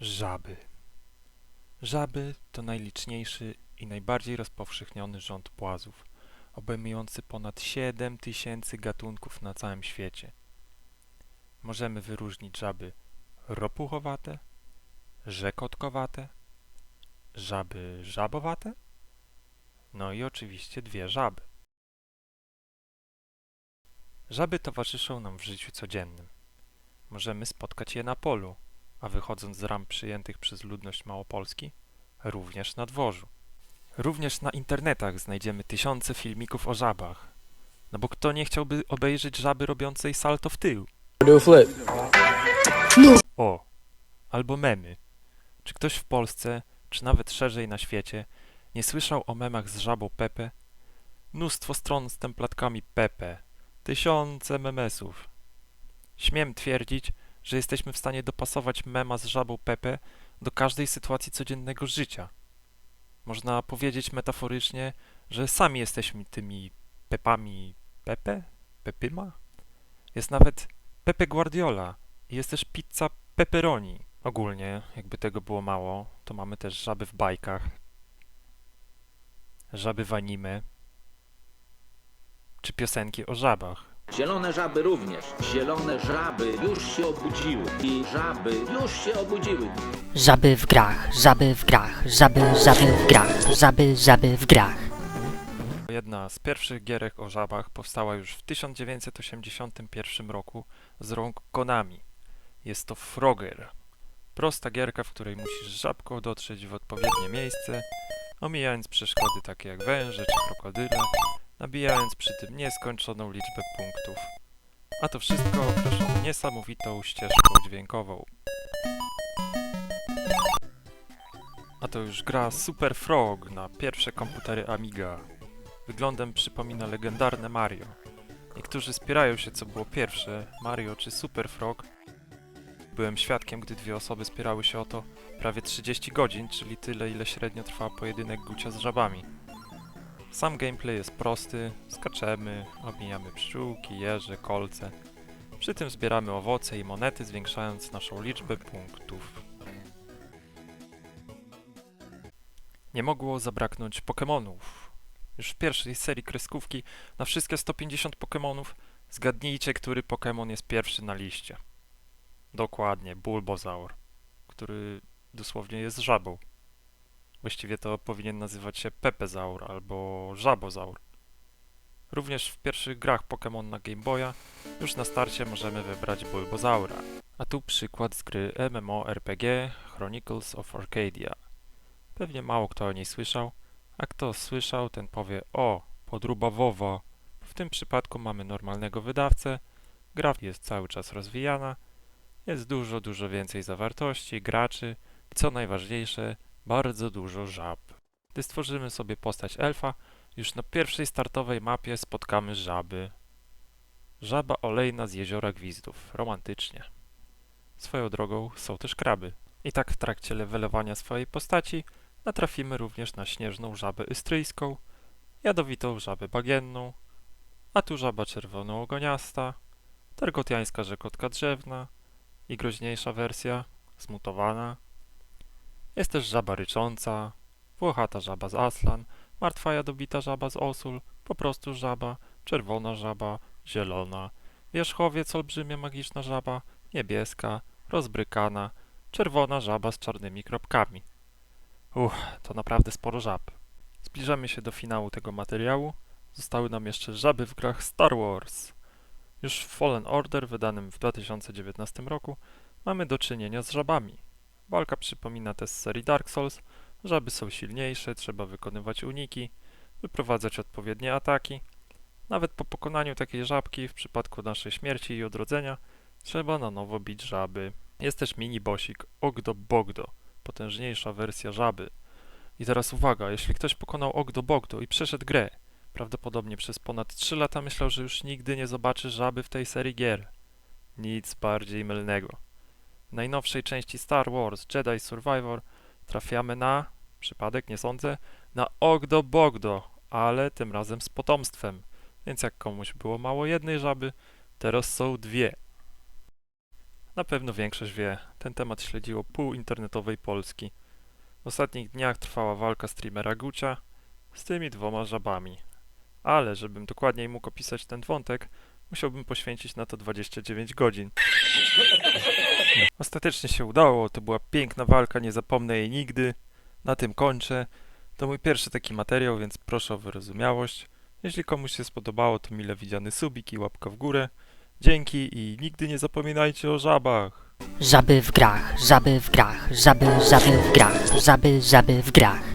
Żaby. Żaby to najliczniejszy i najbardziej rozpowszechniony rząd płazów, obejmujący ponad 7 tysięcy gatunków na całym świecie. Możemy wyróżnić żaby ropuchowate, rzekotkowate, żaby żabowate, no i oczywiście dwie żaby. Żaby towarzyszą nam w życiu codziennym. Możemy spotkać je na polu, a wychodząc z ram przyjętych przez ludność Małopolski, również na dworzu. Również na internetach znajdziemy tysiące filmików o żabach. No bo kto nie chciałby obejrzeć żaby robiącej salto w tył? O, albo memy. Czy ktoś w Polsce, czy nawet szerzej na świecie, nie słyszał o memach z żabą Pepe? Mnóstwo stron z templatkami Pepe. Tysiące memesów. Śmiem twierdzić, że jesteśmy w stanie dopasować mema z żabą Pepe do każdej sytuacji codziennego życia. Można powiedzieć metaforycznie, że sami jesteśmy tymi Pepami Pepe? Pepyma? Jest nawet Pepe Guardiola i jest też pizza pepperoni. Ogólnie, jakby tego było mało, to mamy też żaby w bajkach, żaby w anime, czy piosenki o żabach. Zielone żaby również. Zielone żaby już się obudziły. I żaby już się obudziły. Żaby w grach, żaby w grach, żaby, żaby w grach, żaby, żaby w grach. Jedna z pierwszych gierek o żabach powstała już w 1981 roku z rąk Konami. Jest to Frogger. Prosta gierka, w której musisz żabką dotrzeć w odpowiednie miejsce, omijając przeszkody takie jak węże czy krokodyle, nabijając przy tym nieskończoną liczbę punktów. A to wszystko określone niesamowitą ścieżką dźwiękową. A to już gra Super Frog na pierwsze komputery Amiga. Wyglądem przypomina legendarne Mario. Niektórzy spierają się, co było pierwsze, Mario czy Super Frog. Byłem świadkiem, gdy dwie osoby spierały się o to prawie 30 godzin, czyli tyle, ile średnio trwa pojedynek Gucia z żabami. Sam gameplay jest prosty, skaczemy, omijamy pszczółki, jeże, kolce. Przy tym zbieramy owoce i monety, zwiększając naszą liczbę punktów. Nie mogło zabraknąć Pokémonów. Już w pierwszej serii kreskówki na wszystkie 150 Pokémonów zgadnijcie, który Pokémon jest pierwszy na liście. Dokładnie, Bulbozaur, który dosłownie jest żabą. Właściwie to powinien nazywać się Pepezaur albo Żabozaur. Również w pierwszych grach Pokémon na Game Boya już na starcie możemy wybrać Bulbozaura. A tu przykład z gry MMORPG Chronicles of Arcadia. Pewnie mało kto o niej słyszał, a kto słyszał, ten powie o, podruba WoWo. W tym przypadku mamy normalnego wydawcę, gra jest cały czas rozwijana, jest dużo, dużo więcej zawartości, graczy i co najważniejsze, bardzo dużo żab. Gdy stworzymy sobie postać elfa, już na pierwszej startowej mapie spotkamy żaby. Żaba olejna z jeziora gwizdów, romantycznie. Swoją drogą są też kraby. I tak w trakcie levelowania swojej postaci natrafimy również na śnieżną żabę ystryjską, jadowitą żabę bagienną, a tu żaba czerwono-ogoniasta, tergotiańska rzekotka drzewna i groźniejsza wersja, zmutowana. Jest też żaba rycząca, włochata żaba z Aslan, martwa jadowita żaba z Osul, po prostu żaba, czerwona żaba, zielona, wierzchowiec olbrzymia magiczna żaba, niebieska, rozbrykana, czerwona żaba z czarnymi kropkami. Uff, to naprawdę sporo żab. Zbliżamy się do finału tego materiału. Zostały nam jeszcze żaby w grach Star Wars. Już w Fallen Order, wydanym w 2019 roku, mamy do czynienia z żabami. Walka przypomina te z serii Dark Souls. Żaby są silniejsze, trzeba wykonywać uniki, wyprowadzać odpowiednie ataki. Nawet po pokonaniu takiej żabki, w przypadku naszej śmierci i odrodzenia, trzeba na nowo bić żaby. Jest też mini-bosik Ogdo Bogdo potężniejsza wersja żaby. I teraz uwaga, jeśli ktoś pokonał Ogdo Bogdo i przeszedł grę, prawdopodobnie przez ponad 3 lata myślał, że już nigdy nie zobaczy żaby w tej serii gier. Nic bardziej mylnego. Najnowszej części Star Wars Jedi Survivor trafiamy na, przypadek nie sądzę, na Ogdo Bogdo, ale tym razem z potomstwem. Więc jak komuś było mało jednej żaby, teraz są dwie. Na pewno większość wie, ten temat śledziło pół internetowej Polski. W ostatnich dniach trwała walka streamera Gucia z tymi dwoma żabami. Ale żebym dokładniej mógł opisać ten wątek, musiałbym poświęcić na to 29 godzin. Ostatecznie się udało, to była piękna walka, nie zapomnę jej nigdy. Na tym kończę. To mój pierwszy taki materiał, więc proszę o wyrozumiałość. Jeśli komuś się spodobało, to mile widziany subik i łapka w górę. Dzięki i nigdy nie zapominajcie o żabach. Żaby w grach, żaby w grach, żaby, żaby w grach, żaby, żaby w grach.